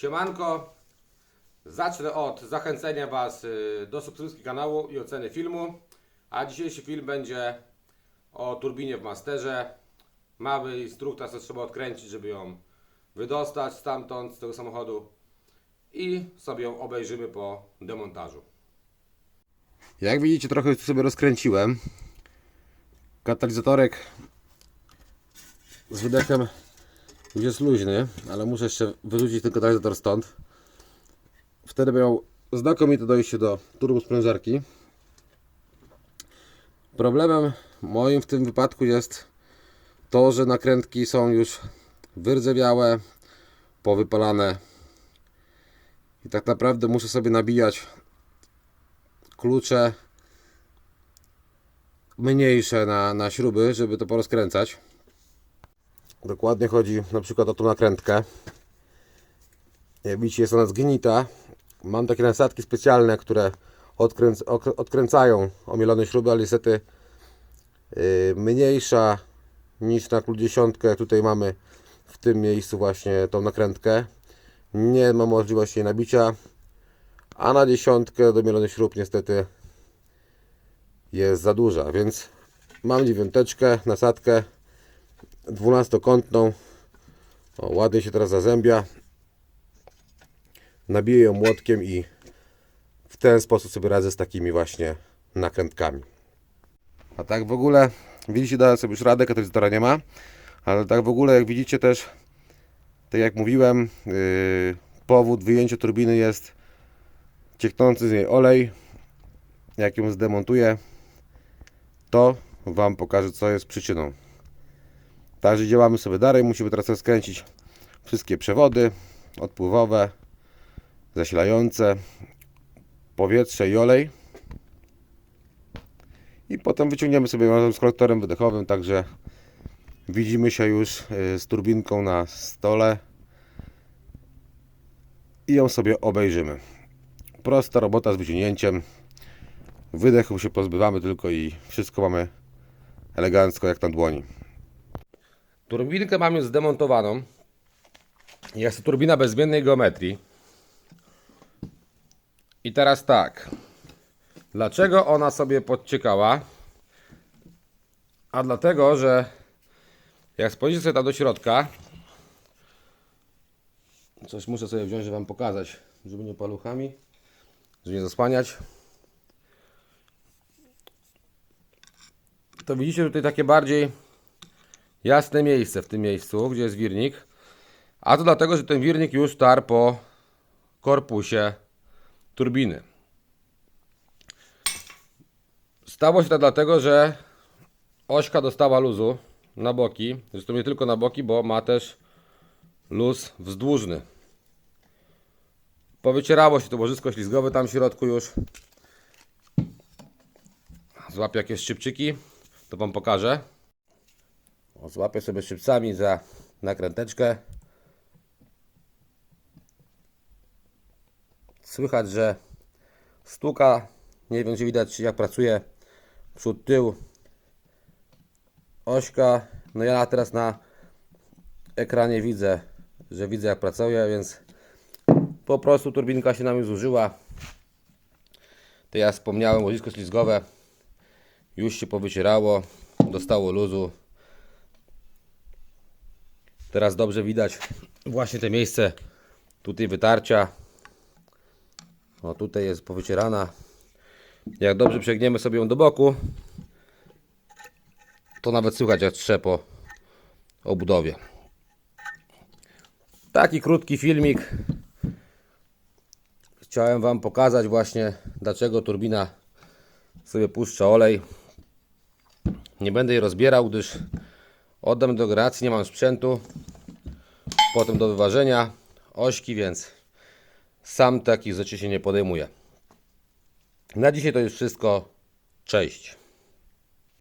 Siemanko, zacznę od zachęcenia Was y, do subskrypcji kanału i oceny filmu. A dzisiejszy film będzie o turbinie w Masterze. Mały instruktor, co trzeba odkręcić, żeby ją wydostać stamtąd, z tego samochodu. I sobie ją obejrzymy po demontażu. Jak widzicie, trochę sobie rozkręciłem. Katalizatorek z wydechem jest luźny, ale muszę jeszcze wyrzucić ten katalizator stąd. Wtedy miał znakomite dojście do turbosprężarki. Problemem moim w tym wypadku jest to, że nakrętki są już wyrzewiałe, powypalane i tak naprawdę muszę sobie nabijać klucze mniejsze na, na śruby, żeby to porozkręcać. Dokładnie chodzi na przykład o tą nakrętkę. Jak widzicie jest ona zgnita. Mam takie nasadki specjalne, które odkręc odkręcają omielone śruby, ale niestety yy, mniejsza niż na dziesiątkę. Tutaj mamy w tym miejscu właśnie tą nakrętkę. Nie ma możliwości jej nabicia. A na dziesiątkę do mielonych śrub niestety jest za duża, więc mam dziewiąteczkę, nasadkę dwunastokątną. O, ładnie się teraz zazębia. Nabiję ją młotkiem i w ten sposób sobie radzę z takimi właśnie nakrętkami. A tak w ogóle, widzicie, dałem sobie już radę, katalizatora nie ma, ale tak w ogóle, jak widzicie też, tak jak mówiłem, yy, powód wyjęcia turbiny jest cieknący z niej olej. Jak ją zdemontuję, to Wam pokażę, co jest przyczyną. Także działamy sobie dalej. Musimy teraz rozkręcić wszystkie przewody odpływowe, zasilające, powietrze i olej. I potem wyciągniemy sobie razem z kolektorem wydechowym, także widzimy się już y, z turbinką na stole i ją sobie obejrzymy. Prosta robota z wyciągnięciem. Wydechu się pozbywamy tylko i wszystko mamy elegancko jak na dłoni. Turbinkę mam już zdemontowaną. Jest to turbina bez zmiennej geometrii. I teraz tak. Dlaczego ona sobie podciekała? A dlatego, że jak spojrzycie sobie tam do środka, coś muszę sobie wziąć, żeby Wam pokazać, żeby nie paluchami, żeby nie zasłaniać. To widzicie tutaj takie bardziej jasne miejsce w tym miejscu, gdzie jest wirnik. A to dlatego, że ten wirnik już tarł po korpusie turbiny. Stało się to dlatego, że ośka dostała luzu na boki. Zresztą nie tylko na boki, bo ma też luz wzdłużny. Powycierało się to łożysko ślizgowe tam w środku już. Złapię jakieś szczypczyki, to Wam pokażę. O, złapię sobie szybcami za nakręteczkę. Słychać, że stuka. Nie wiem, czy widać, jak pracuje przód, tył. Ośka. No ja teraz na ekranie widzę, że widzę, jak pracuje, więc po prostu turbinka się nam już zużyła. To ja wspomniałem, łożysko ślizgowe już się powycierało, dostało luzu. Teraz dobrze widać właśnie te miejsce tutaj wytarcia. O tutaj jest powycierana. Jak dobrze przegniemy sobie ją do boku, to nawet słychać jak trze po obudowie. Taki krótki filmik. Chciałem Wam pokazać właśnie dlaczego turbina sobie puszcza olej. Nie będę jej rozbierał, gdyż oddam do generacji, nie mam sprzętu. Potem do wyważenia ośki, więc sam takich rzeczy się nie podejmuję. Na dzisiaj to już wszystko. Cześć.